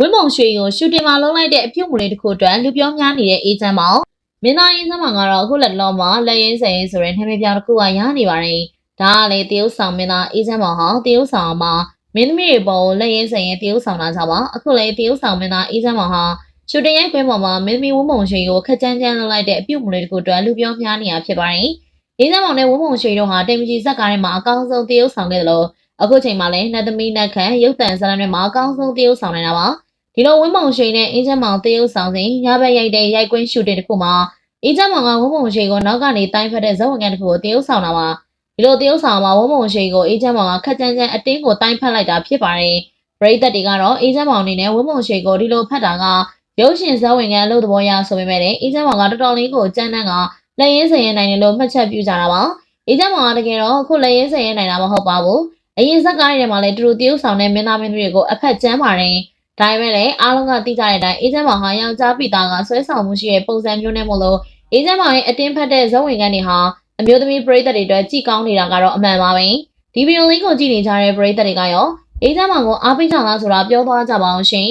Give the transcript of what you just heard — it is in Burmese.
ဝင်းမုံရွှေကိုရှူတင်မှာလုံးလိုက်တဲ့အပြုတ်မူလေးတစ်ခုအတွက်လူပြောများနေတဲ့အေဂျင့်မောင်မင်းသားအေဂျင့်မောင်ကတော့အခုလက်လောမှာလက်ရင်းစင်ဆိုတဲ့နာမည်ပြောင်တစ်ခုကရနေပါတယ်ဒါကလေတရုတ်ဆောင်မင်းသားအေဂျင့်မောင်ဟာတရုတ်ဆောင်မှာမင်းသမီးတွေပေါ်လက်ရင်းစင်ရဲ့တရုတ်ဆောင်တာကြောင့်ပါအခုလေတရုတ်ဆောင်မင်းသားအေဂျင့်မောင်ဟာရှူတင်ရိုက်ခွဲပေါ်မှာမင်းသမီးဝင်းမုံရွှေကိုခက်ကြမ်းကြမ်းလုပ်လိုက်တဲ့အပြုတ်မူလေးတစ်ခုအတွက်လူပြောများနေတာဖြစ်ပါတယ်အေဂျင့်မောင်နဲ့ဝင်းမုံရွှေတို့ဟာတိမ်မကြီးဇက်ကားထဲမှာအကောင်းဆုံးတရုတ်ဆောင်ခဲ့တယ်လို့အခုချိန်မှာလည်းနတ်သမီးနတ်ခန့်ရုပ်တံဇာတ်လမ်းတွေမှာအကောင်းဆုံးတရုတ်ဆောင်နေတာပါ ဒီလိုဝင်းမုံရွှေနဲ့အင်းချမ်းမောင်တရုတ်ဆောင်စဉ်ညဘက်ရိုက်တဲ့ရိုက်ကွင်းရှူတင်တစ်ခုမှာအင်းချမ်းမောင်ကဝင်းမုံရွှေကိုနောက်ကနေတိုင်းဖက်တဲ့ဇက်ဝင်ကန်တစ်ခုကိုတရုတ်ဆောင်တာပါဒီလိုတရုတ်ဆောင်မှာဝင်းမုံရွှေကိုအင်းချမ်းမောင်ကခက်ကြမ်းကြမ်းအတင်းကိုတိုင်းဖက်လိုက်တာဖြစ်ပါတယ်ပရိသတ်တွေကတော့အင်းချမ်းမောင်အနေနဲ့ဝင်းမုံရွှေကိုဒီလိုဖက်တာကရုပ်ရှင်ဇက်ဝင်ကန်လို့သဘောရဆိုပေမဲ့အင်းချမ်းမောင်ကတော်တော်လေးကိုကြမ်းတမ်းကလက်ရင်းစင်ရနိုင်တယ်လို့မှတ်ချက်ပြုကြတာပါအင်းချမ်းမောင်ကတကယ်တော့အခုလက်ရင်းစင်ရနိုင်တာမဟုတ်ပါဘူးအရင်ဇက်ကားတွေမှာလည်းတူတူတရုတ်ဆောင်တဲ့မင်းသားမင်းသမီးတွေကိုအဖက်ကျမ်းပါတယ် ဒါပေမဲ့လည်းအားလုံးကသိကြတဲ့အတိုင်းအေဂျင့်မောင်ဟာယောက်ျားပိသားကဆွဲဆောင်မှုရှိတဲ့ပုံစံမျိုးနဲ့မို့လို့အေဂျင့်မောင်ရဲ့အတင်းဖက်တဲ့ဇုံဝင်ကန်တွေဟာအမျိုးသမီးပရိသတ်တွေအတွက်ကြည်ကောင်းနေတာကတော့အမှန်ပါပဲဒီဗီဒီယိုလေးကိုကြည့်နေကြတဲ့ပရိသတ်တွေကရောအေဂျင့်မောင်ကိုအားပေးကြလားဆိုတာပြောသွားကြပါအောင်ရှင်